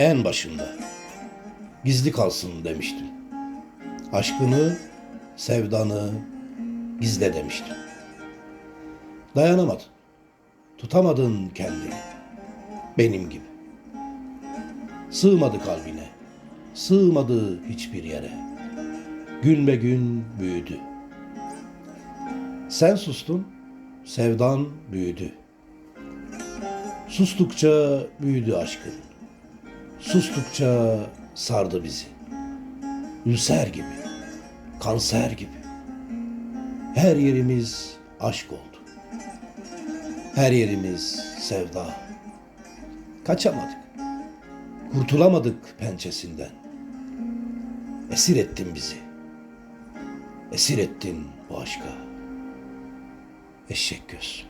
en başında. Gizli kalsın demiştim. Aşkını, sevdanı gizle demiştim. Dayanamadın. Tutamadın kendini. Benim gibi. Sığmadı kalbine. Sığmadı hiçbir yere. Gün be gün büyüdü. Sen sustun, sevdan büyüdü. Sustukça büyüdü aşkın. Sustukça sardı bizi. Ülser gibi, kanser gibi. Her yerimiz aşk oldu. Her yerimiz sevda. Kaçamadık. Kurtulamadık pençesinden. Esir ettin bizi. Esir ettin bu aşka. Eşek göz.